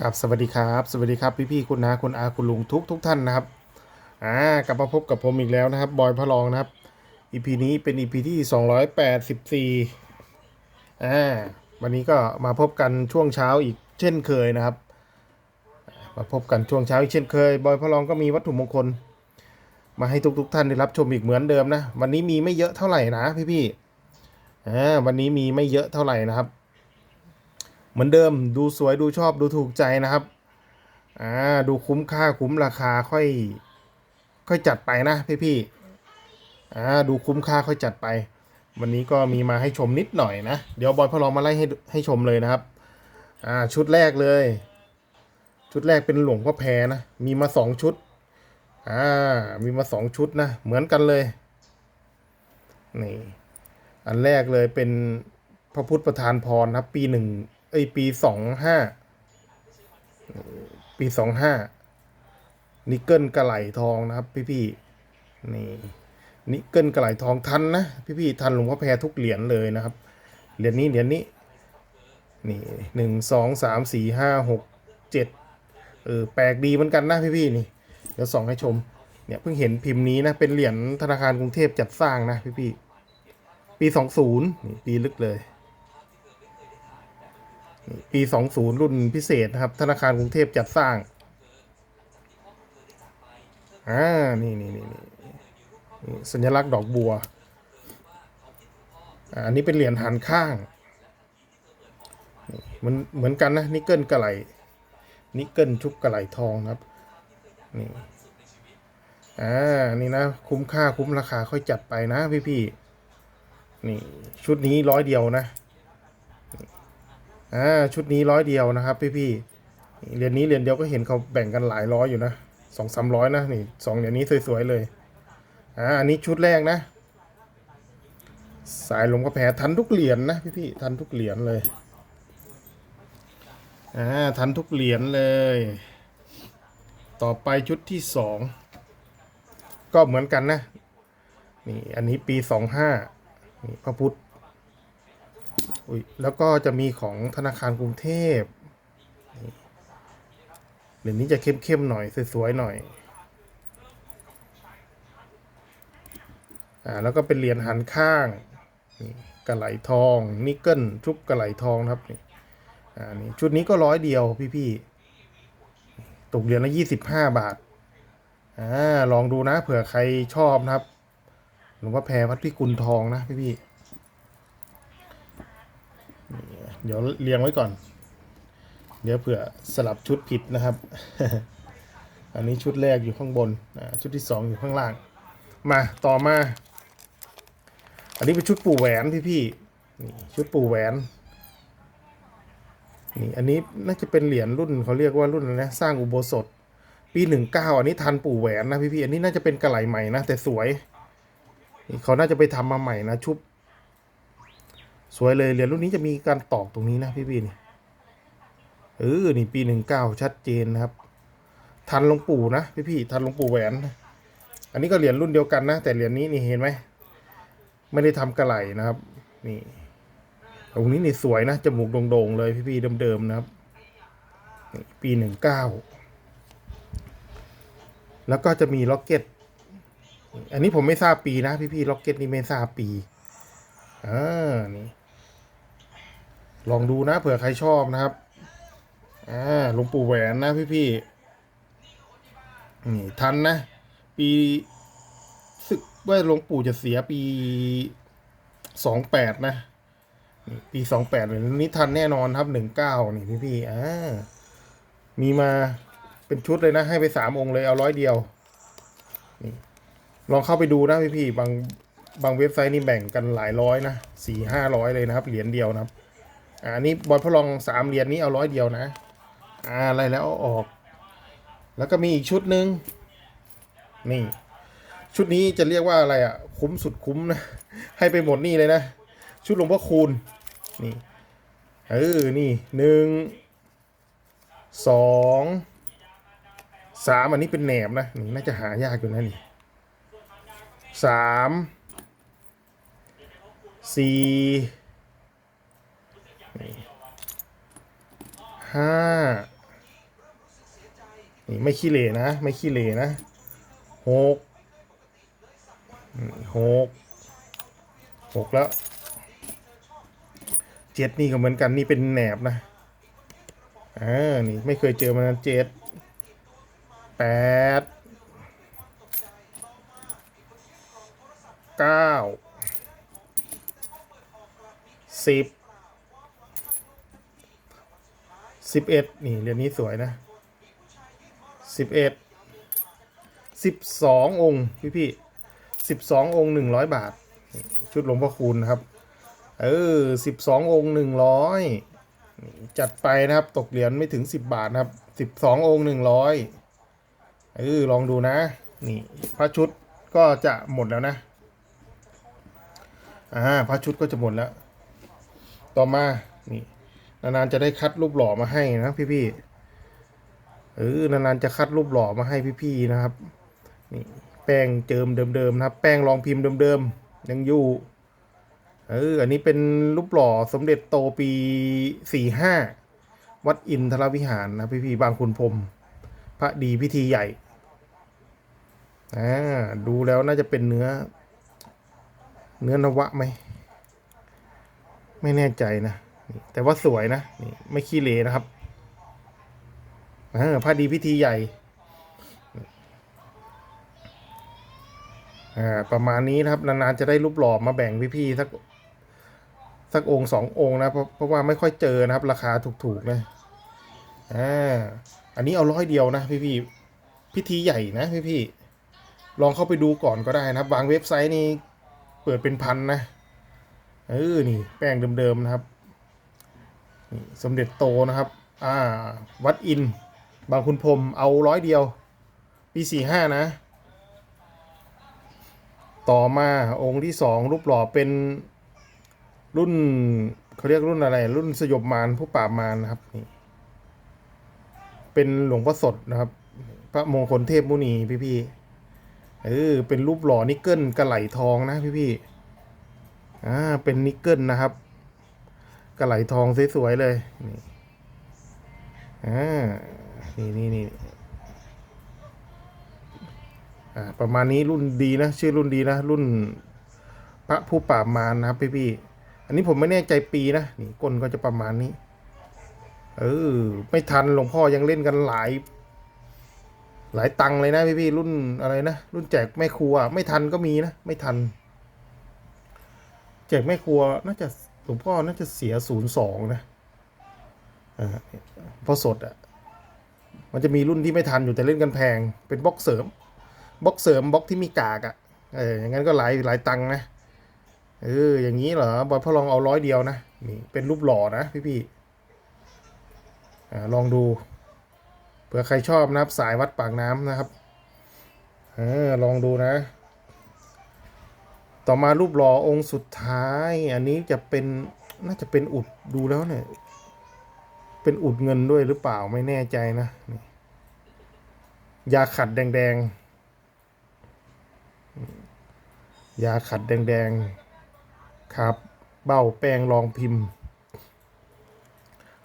ครับสวัสดีครับ สวัสดีครับพี่พี่ๆคุณนาคุณอาคุณลุงทุกทุกท่านนะครับอ่ากลับมาพบกับผมอีกแล้วนะครับบอยพระรองนะครับ EP นี้เป็น EP ที่284อ่าวันนี้ก็มาพบกันช่วงเช้าอีกเช่นเคยนะครับ มาพบกันช่วงเช้าอีกเช่นเคย บอยพระรองก็มีวัตถุมงคล มาให้ทุกทุกท่านได้รับชมอีกเหมือนเดิมนะ วันนี้มีไม่เยอะเท่าไหร่นะพี่พี่ๆอ่าวันนี้มีไม่เยอะเท่าไหร่นะครับ เหมือนเดิมดูสวยดูชอบดูถูกใจนะครับอ่าดูคุ้มค่าคุ้มราคาค่อย ค่อยจัดไปนะพี่พี่ๆอ่าดูคุ้มค่าค่อยจัดไป วันนี้ก็มีมาให้ชมนิดหน่อยนะเดี๋ยวบอยพอลองมาไล่ให้ให้ชมเลยนะครับอ่าชุดแรกเลย ชุดแรกเป็นหลวงพ่อแพรนะมีมาสองชุดอ่ามีมาสองชุดนะเหมือนกันเลยนี่อันแรกเลยเป็นพระพุทธประธานพรนะครับปีหนึ่ง เอ้ยปีสองห้าปีสองห้านิกเกิลกระไหลทองนะครับ พี่พี่นี่นิกเกิลกระไหลทองทันนะพี่พี่ทันหลวงพ่อแพรทุกเหรียญเลยนะครับเหรียญนี้เหรียญนี้นี่หนึ่งสองสามสี่ห้าหกเจ็ดเออแปลกดีเหมือนกันนะพี่พี่นี่ เดี๋ยวส่องให้ชมเนี่ยเพิ่งเห็นพิมพ์นี้นะ เป็นเหรียญธนาคารกรุงเทพจัดสร้างนะพี่พี่ปีสองศูนย์ปีลึกเลย ปีสองศูนย์รุ่นพิเศษนะครับ ธนาคารกรุงเทพจัดสร้าง อ่า นี่นี่นี่นี่สัญลักษณ์ดอกบัว อันนี้เป็นเหรียญหันข้างนี่มันเหมือนกันนะ นิกเกิลกระไหลนิกเกิลชุบกระไหลทองครับ นี่ อ่า นี่นะ คุ้มค่าคุ้มราคาค่อยจัดไปนะพี่พี่นี่ ชุดนี้ร้อยเดียวนะ อ่าชุดนี้ร้อยเดียวนะครับพี่พี่ๆเหรียญนี้เหรียญเดียวก็เห็นเขาแบ่งกันหลายร้อยอยู่นะสองสามร้อยนะนี่สองเหรียญนี้สวยๆเลยอ่าอันนี้ชุดแรกนะ สายหลวงพ่อแพรทันทุกเหรียญนะพี่พี่ๆทันทุกเหรียญเลยอ่าทันทุกเหรียญเลย ต่อไปชุดที่สองก็เหมือนกันนะนี่อันนี้ปีสองห้านี่พระพุทธ แล้วก็จะมีของธนาคารกรุงเทพนี่เดี๋ยวนี้จะเข้มๆหน่อยสวยๆหน่อยอ่าแล้วก็เป็นเหรียญหันข้างนี่กระไหลทองนิกเกิลชุบกระไหลทองครับนี่อ่านี่ชุดนี้ก็ร้อยเดียวพี่ๆตกเหรียญละยี่สิบห้าบาทอ่าลองดูนะเผื่อใครชอบนะครับหลวงพ่อแพรวัดพิกุลทองนะพี่พี่ เดี๋ยวเรียงไว้ก่อน เดี๋ยวเผื่อสลับชุดผิดนะครับ อันนี้ชุดแรกอยู่ข้างบนชุดที่สองอยู่ข้างล่าง มาต่อมา อันนี้เป็นชุดปู่แหวนพี่พี่ๆชุดปู่แหวนนี่อันนี้น่าจะเป็นเหรียญรุ่นเขาเรียกว่ารุ่นอะไรนะสร้างอุโบสถ ปีหนึ่งเก้าอันนี้ทันปู่แหวนนะพี่พี่ๆอันนี้น่าจะเป็นกระไหลใหม่นะแต่สวยเขาน่าจะไปทำมาใหม่นะชุบ สวยเลยเหรียญรุ่นนี้จะมีการตอกตรงนี้นะพี่พี่นี่เออนี่ปีหนึ่งเก้าชัดเจนนะครับ ทันหลวงปู่นะพี่พี่ทันหลวงปู่แหวน อันนี้ก็เหรียญรุ่นเดียวกันนะ แต่เหรียญนี้นี่เห็นไหมไม่ได้ทำกระไหลนะครับ นี่ตรงนี้นี่สวยนะจมูกโด่งๆเลยพี่พี่เดิมๆนะครับปีหนึ่งเก้าแล้วก็จะมีล็อกเก็ต อันนี้ผมไม่ทราบปีนะ พี่พี่ล็อกเก็ตนี่ไม่ทราบปีอ่านี่ ลองดูนะเผื่อใครชอบนะครับ อ่าหลวงปู่แหวนนะพี่พี่นี่ทันนะ ปีสึกว่าหลวงปู่จะเสียปีสองแปดนะปีสองแปดเลยนี่ทันแน่นอนครับหนึ่งเก้านี่พี่พี่อ่ามีมาเป็นชุดเลยนะ ให้ไปสามองค์เลยเอาร้อยเดียวนี่ลองเข้าไปดูนะพี่พี่บางบางเว็บไซต์นี่แบ่งกันหลายร้อยนะสี่ห้าร้อยเลยนะครับเหรียญเดียวนะครับ อ่าอันนี้บอลพลองสามเหรียญนี้เอาร้อยเดียวนะอ่าอะไรแล้วเอาออก แล้วก็มีอีกชุดหนึ่งนี่ ชุดนี้จะเรียกว่าอะไรอะ คุ้มสุดคุ้มนะ ให้ไปหมดนี่เลยนะ ชุดหลวงพ่อคูณนี่เออนี่หนึ่งสองสามอันนี้เป็นแหนบนะนี่น่าจะหายากอยู่นะนี่สามสี่ ห้านี่ไม่ขี้เหร่นะ ไม่ขี้เหร่นะหกหกหกแล้วเจ็ดนี่ก็เหมือนกันนี่เป็นแหนบนะอ่านี่ไม่เคยเจอมานานเจ็ดแปดเก้าสิบ สิบเอ็ดนี่เรียนนี้สวยนะสิบเอ็ดสิบสององค์พี่พี่สิบสององค์หนึ่งร้อยบาท ชุดหลวงพ่อคูณนะครับ เออสิบสององค์หนึ่งร้อยจัดไปนะครับ ตกเหรียญไม่ถึงสิบบาทนะครับสิบสององค์หนึ่งร้อยเออลองดูนะ นี่พระชุดก็จะหมดแล้วนะ อ่าพระชุดก็จะหมดแล้ว ต่อมา นี่ นานๆจะได้คัดรูปหล่อมาให้นะพี่ๆเออนานๆจะคัดรูปหล่อมาให้พี่ๆนะครับนี่แป้งเจิมเดิมๆนะครับ แป้งรองพิมพ์เดิมๆยังอยู่เอออันนี้เป็นรูปหล่อสมเด็จโตปีสี่ห้าวัดอินทรวิหารนะพี่ๆบางคุณพรมพระดีพิธีใหญ่อ่าดูแล้วน่าจะเป็นเนื้อ เนื้อนวะไหม ไม่แน่ใจนะ แต่ว่าสวยนะนี่ไม่ขี้เหร่นะครับอ่าพระดีพิธีใหญ่อ่าประมาณนี้นะครับ นานๆจะได้รูปหล่อมาแบ่งพี่ๆสักสักองค์สององค์นะเพราะเพราะว่าไม่ค่อยเจอนะครับ ราคาถูกๆนะอ่าอันนี้เอาร้อยเดียวนะพี่ๆพิธีใหญ่นะพี่ๆลองเข้าไปดูก่อนก็ได้นะครับ บางเว็บไซต์นี่เปิดเป็นพันนะเออนี่แป้งเดิมๆนะครับ สมเด็จโตนะครับ อ่า วัดอิน บางคุณพรมเอาร้อยเดียว ปีสี่ห้านะ ต่อมาองค์ที่สองรูปหล่อเป็นรุ่นเขาเรียกรุ่นอะไร รุ่นสยบมารผู้ปราบมารนะครับนี่เป็นหลวงพ่อสดนะครับ พระมงคลเทพมุนีพี่ๆเออเป็นรูปหล่อนิกเกิลกระไหลทองนะพี่ๆอ่าเป็นนิกเกิลนะครับ กระไหลทองสวยๆเลย นี่อ่านี่นี่นี่อ่าประมาณนี้รุ่นดีนะ ชื่อรุ่นดีนะ รุ่นพระผู้ปราบมารนะครับพี่อันนี้ผมไม่แน่ใจปีนะนี่ก้นก็จะประมาณนี้ เออ ไม่ทันหลวงพ่อยังเล่นกันหลาย หลายตังเลยนะพี่ๆรุ่นอะไรนะ รุ่นแจกแม่ครัว ไม่ทันก็มีนะ ไม่ทัน แจกแม่ครัวน่าจะ หลวงพ่อน่าจะเสียศูนย์สองนะอ่าเพราะสดอะ่ะ มันจะมีรุ่นที่ไม่ทันอยู่แต่เล่นกันแพง เป็นบล็อกเสริมบล็อกเสริมบล็อกที่มีกากอะ่ะ เอออย่างนั้นก็หลายหลายตังนะ เออ อย่างนี้เหรอบอยพ่อลองเอาร้อยเดียวนะ นี่เป็นรูปหล่อนะพี่พี่อ่าลองดูเผื่อใครชอบนะครับสายวัดปากน้ำนะครับ เออลองดูนะ ต่อมารูปหล่อองค์สุดท้าย อันนี้จะเป็นน่าจะเป็นอุดดูแล้วเนี่ย เป็นอุดเงินด้วยหรือเปล่าไม่แน่ใจนะนยาขัดแดงๆยาขัดแดงๆครับ เบ้าแป้งรองพิมพ์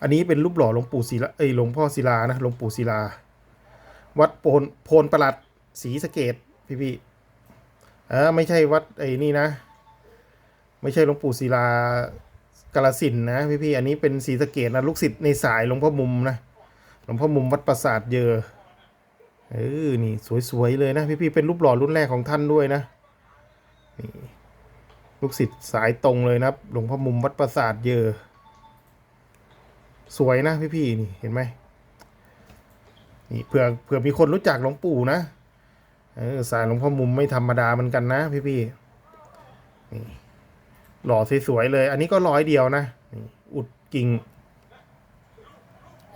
อันนี้เป็นรูปหล่อหลวงปู่ศิลาเอ้ยหลวงพ่อศิลานะหลวงปู่ศิลา วัดโพนโพนประหลัดศรีสะเกดพี่พี่ๆ อ่าไม่ใช่วัดไอ้นี่นะ ไม่ใช่หลวงปู่ศิลากาลสินนะพี่พี่ๆอันนี้เป็นศรีสะเกดนะลูกศิษย์ในสายหลวงพ่อมุมนะหลวงพ่อมุมวัดปราสาทเยอเออนี่สวยๆเลยนะพี่พี่ๆเป็นรูปหล่อรุ่นแรกของท่านด้วยนะนี่ลูกศิษย์สายตรงเลยนะหลวงพ่อมุมวัดปราสาทเยอสวยนะพี่พี่ๆนี่เห็นไหมนี่เผื่อเผื่อมีคนรู้จักหลวงปู่นะ เออสายหลวงพ่อมุมไม่ธรรมดาเหมือนกันนะพี่พี่ๆนี่หล่อสวยๆเลย อันนี้ก็ร้อยเดียวนะนอุดกิ่ง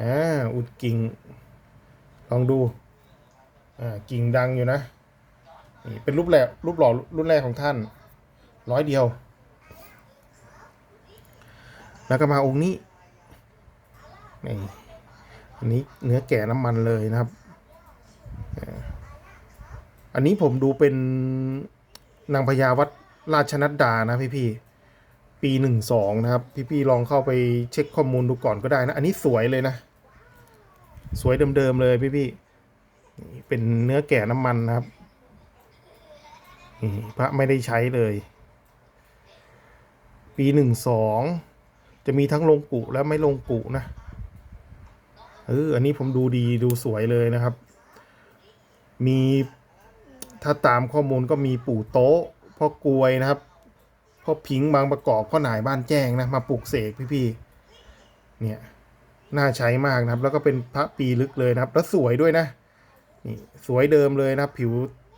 อ่าอุดกิ่ง ลองดูอ่ากิ่งดังอยู่นะนี่เป็นรูปแรกรูปหล่อรุ่นแรกของท่านร้อยเดียว แล้วก็มาองค์นี้นี่อันนี้เนื้อแก่น้ำมันเลยนะครับ อันนี้ผมดูเป็นนางพญาวัดราชนัดดานะพี่พี่ปีหนึ่งสองนะครับ พี่พี่ลองเข้าไปเช็คข้อมูลดูก่อนก็ได้นะ อันนี้สวยเลยนะ สวยเดิมๆเลยพี่พี่เป็นเนื้อแกะน้ำมันนะครับนี่พระไม่ได้ใช้เลย ปีหนึ่งสองจะมีทั้งลงกุและไม่ลงกุนะเอออันนี้ผมดูดีดูสวยเลยนะครับ มี ถ้าตามข้อมูลก็มีปู่โต๊ะพ่อกลวยนะครับพ่อพิงค์บางประกอบพ่อหนายบ้านแจ้งนะมาปลูกเสกพี่ๆเนี่ยน่าใช้มากนะครับ แล้วก็เป็นพระปีลึกเลยนะครับ แล้วสวยด้วยนะนี่สวยเดิมเลยนะครับ ผิว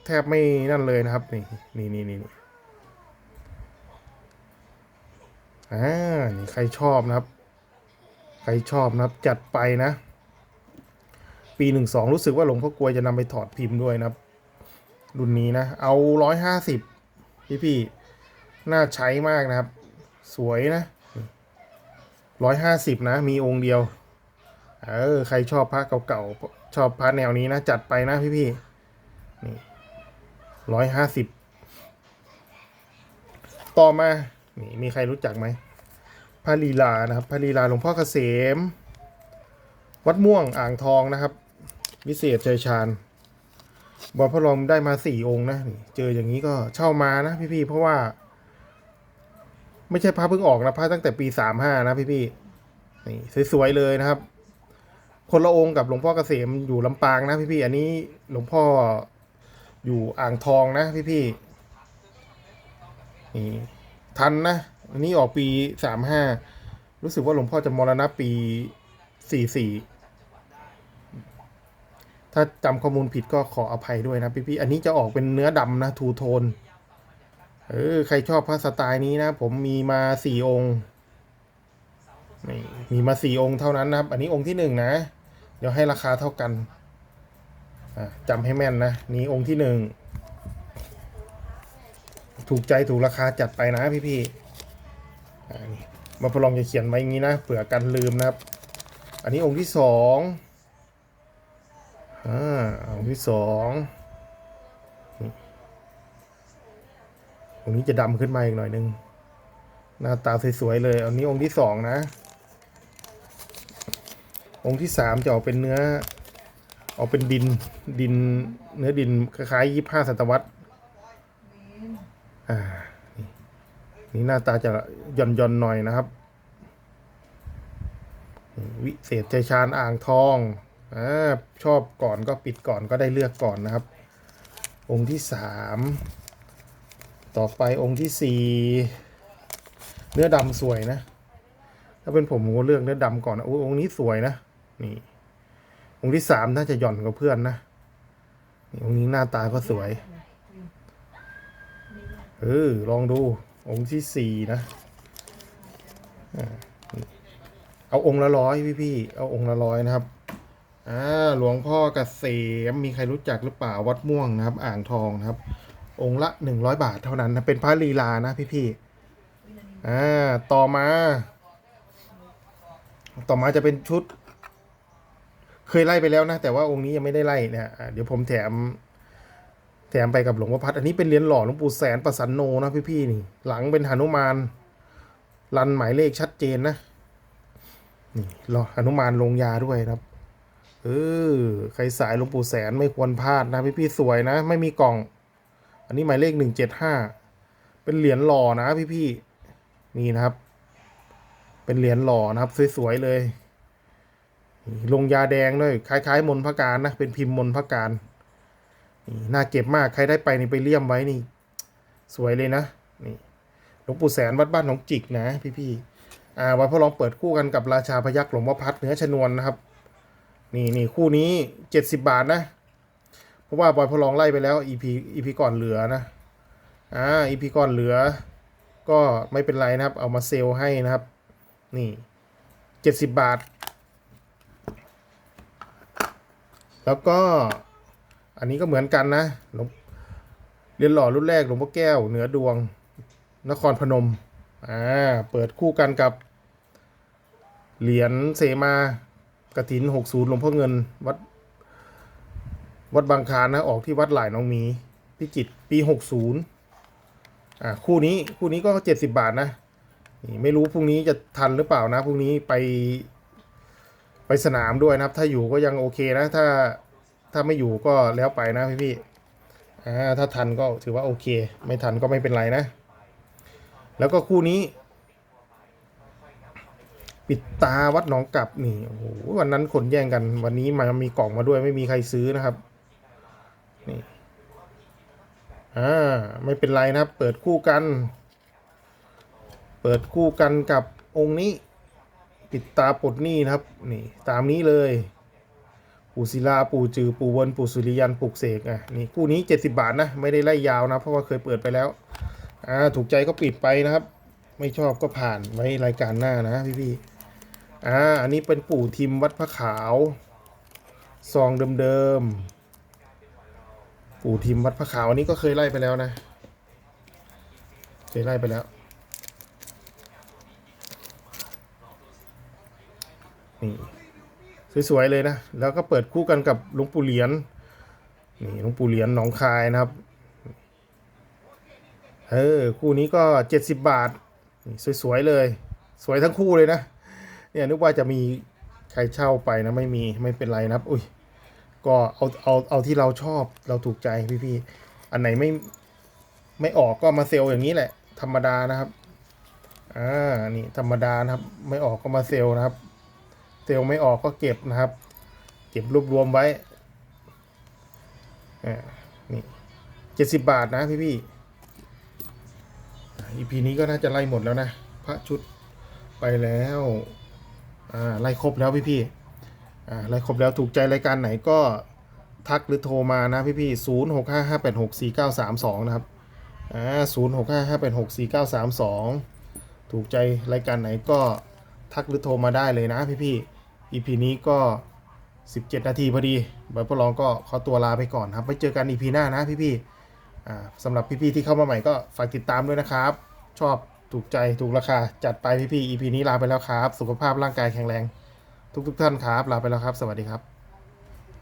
แทบไม่นั่นเลยนะครับ นี่นี่นี่นี่อ่านี่ใครชอบนะครับ ใครชอบนะครับจัดไปนะ ปีหนึ่งสองรู้สึกว่าหลวงพ่อกลวยจะนำไปถอดพิมพ์ด้วยนะครับ รุ่นนี้นะ เอาร้อยห้าสิบพี่พี่ๆน่าใช้มากนะครับ สวยนะร้อยห้าสิบนะ มีองค์เดียว เออ ใครชอบพระเก่าๆ ชอบพระแนวนี้นะ จัดไปนะพี่พี่ๆนี่ร้อยห้าสิบต่อมา นี่มีใครรู้จักไหมพระลีลานะครับพระลีลาหลวงพ่อเกษม วัดม่วงอ่างทองนะครับ วิเศษเจยชาญ บอลพระรองได้มาสี่องค์นะนี่เจออย่างนี้ก็เช่ามานะพี่ๆเพราะว่า ไม่ใช่พระเพิ่งออกนะพระตั้งแต่ปีสามห้านะพี่ๆนี่สวยๆเลยนะครับ คนละองค์กับหลวงพ่อเกษมอยู่ลำปางนะพี่ๆอันนี้หลวงพ่ออยู่อ่างทองนะพี่ๆนี่ทันนะอันนี้ออกปีสามห้ารู้สึกว่าหลวงพ่อจะมรณะปีสี่สี่ ถ้าจำข้อมูลผิดก็ขออภัยด้วยนะพี่ๆอันนี้จะออกเป็นเนื้อดำนะทูโทนเออใครชอบพระสไตล์นี้นะ ผมมีมาสี่องค์นี่มีมาสี่องค์เท่านั้นนะครับ อันนี้องค์ที่หนึ่งนะ เดี๋ยวให้ราคาเท่ากันจำให้แม่นนะ นี่องค์ที่หนึ่งถูกใจถูกราคาจัดไปนะพี่พี่มาพลองจะเขียนไว้อย่างนี้นะเผื่อกันลืมนะครับ อันนี้องค์ที่สอง อ่าองค์ที่สององค์นี้จะดำขึ้นมาอีกหน่อยนึง หน้าตาสวยๆเลย อันนี้องค์ที่สองนะ องค์ที่สามจะออกเป็นเนื้อ ออกเป็นดิน ดิน เนื้อดินคล้ายๆยี่ห้าศตวรรษ อ่า นี่นี่หน้าตาจะหย่อนๆหน่อยนะครับ วิเศษใจชาญอ่างทอง อ่าชอบก่อนก็ปิดก่อนก็ได้เลือกก่อนนะครับ องค์ที่สามต่อไปองค์ที่สี่เนื้อดำสวยนะ ถ้าเป็นผมผมก็เลือกเนื้อดำก่อนนะโอ้องค์นี้สวยนะนี่องค์ที่สามน่าจะหย่อนกว่าเพื่อนนะนี่องค์นี้หน้าตาก็สวยเออลองดูองค์ที่สี่นะเอาองค์ละร้อยพี่พี่ๆเอาองค์ละร้อยนะครับ อ่าหลวงพ่อเกษมมีใครรู้จักหรือเปล่าวัดม่วงนะครับ อ่างทองนะครับ องค์ละหนึ่งร้อยบาทเท่านั้นนะเป็นพระลีลานะพี่พี่ๆอ่าต่อมา ต่อมาจะเป็นชุด เคยไล่ไปแล้วนะ แต่ว่าองค์นี้ยังไม่ได้ไล่เนี่ยอะเดี๋ยวผมแถม แถมไปกับหลวงพ่อพัดอันนี้เป็นเหรียญหล่อหลวงปู่แสนประสันโนนะพี่พี่ๆนี่ หลังเป็นหนุมานรันหมายเลขชัดเจนนะนี่รอหนุมานลงยาด้วยนะครับ เออใครสายหลวงปู่แสนไม่ควรพลาดนะพี่พี่สวยนะ ไม่มีกล่อง อันนี้หมายเลขหนึ่งเจ็ดห้าเป็นเหรียญหล่อนะพี่พี่นี่นะครับ เป็นเหรียญหล่อนะครับ สวยๆเลย ลงยาแดงด้วยคล้ายๆ มนพระการนะเป็นพิมพ์มนพระการนี่น่าเก็บมากใครได้ไปนี่ไปเลี่ยมไว้นี่ สวยเลยนะนี่หลวงปู่แสนวัดบ้านหนองจิกนะ พี่ๆอ่าวัดพ่อลองเปิดคู่กันกับราชาพยักษ์หลวงพ่อพัดเนื้อชนวนนะครับ นี่นี่คู่นี้เจ็ดสิบบาทนะ เพราะว่าบอยพอลองไล่ไปแล้ว EP EP ก่อนเหลือนะ อ่า EP ก่อนเหลือ ก็ไม่เป็นไรนะครับ เอามาเซลให้นะครับ นี่เจ็ดสิบบาท แล้วก็อันนี้ก็เหมือนกันนะหลวงเรียนหล่อรุ่นแรกหลวงพ่อแก้ว เหนือดวง นครพนม อ่า เปิดคู่กันกับ เหรียญเสมา กระถินหกศูนย์หลวงพ่อเงินวัด วัดบางคานนะออกที่วัดหลายน้องมี พิจิตรปีหกศูนย์อ่าคู่นี้คู่นี้ก็เจ็ดสิบาทนะนี่ไม่รู้พรุ่งนี้จะทันหรือเปล่านะพรุ่งนี้ไป ไปสนามด้วยนะครับ ถ้าอยู่ก็ยังโอเคนะ ถ้าถ้าไม่อยู่ก็แล้วไปนะพี่พี่ๆอ่าถ้าทันก็ถือว่าโอเค ไม่ทันก็ไม่เป็นไรนะ แล้วก็คู่นี้ ปิดตาวัดหนองกลับนี่โอ้โหวันนั้นคนแย่งกัน วันนี้มามีกล่องมาด้วยไม่มีใครซื้อนะครับนี่อ่าไม่เป็นไรนะครับ เปิดคู่กัน เปิดคู่กันกับองค์นี้ ปิดตาปลดหนี้นะครับนี่ตามนี้เลยปู่ศิลาปู่จือปู่เวนปู่สุริยันปลุกเสกอะนี่คู่นี้ 70 บาทนะไม่ได้ไล่ยาวนะเพราะว่าเคยเปิดไปแล้วอ่าถูกใจก็ปิดไปนะครับ ไม่ชอบก็ผ่านไว้รายการหน้านะพี่ๆ อ่าอันนี้เป็นปู่ทิมวัดพระขาว ซองเดิมๆ ปู่ทิมวัดพระขาวอันนี้ก็เคยไล่ไปแล้วนะ เคยไล่ไปแล้ว นี่ สวย ๆ เลยนะ แล้วก็เปิดคู่กันกับหลวงปู่เหรียญนี่หลวงปู่เหรียญหนองคายนะครับ เออ คู่นี้ก็เจ็ดสิบบาทนี่สวย ๆ เลย สวยทั้งคู่เลยนะ เนี่ยนึกว่าจะมีใครเช่าไปนะไม่มีไม่เป็นไรนะครับ อุ้ยก็เอาเอาเอาที่เราชอบเราถูกใจพี่ๆอันไหนไม่ไม่ออกก็มาเซลล์อย่างนี้แหละ ธรรมดานะครับอ่านี่ธรรมดานะครับ ไม่ออกก็มาเซลล์นะครับ เซลล์ไม่ออกก็เก็บนะครับ เก็บรวบรวมไว้อ่านี่เจ็ดสิบบาทนะพี่พี่อีพีนี้ก็น่าจะไล่หมดแล้วนะ พระชุดไปแล้ว ไล่ครบแล้วพี่พี่อ่าไล่ครบแล้วถูกใจรายการไหนก็ทักหรือโทรมานะพี่พี่ศูนย์หกห้าห้าแปดหกสี่เก้าสามสองนะครับอ่าศูนย์หกห้าห้าแปดหกสี่เก้าสามสองถูกใจรายการไหนก็ทักหรือโทรมาได้เลยนะพี่พี่ๆ EP นี้ก็ 17 นาทีพอดีบอยพลองก็ขอตัวลาไปก่อนครับ ไว้เจอกัน EP หน้านะพี่พี่อ่าสำหรับพี่พี่ที่เข้ามาใหม่ก็ฝากติดตามด้วยนะครับ ชอบ ถูกใจถูกราคา จัดไปพี่พี่ EP นี้ลาไปแล้วครับ สุขภาพร่างกายแข็งแรง ทุกทุกท่านครับ ลาไปแล้วครับ สวัสดีครับ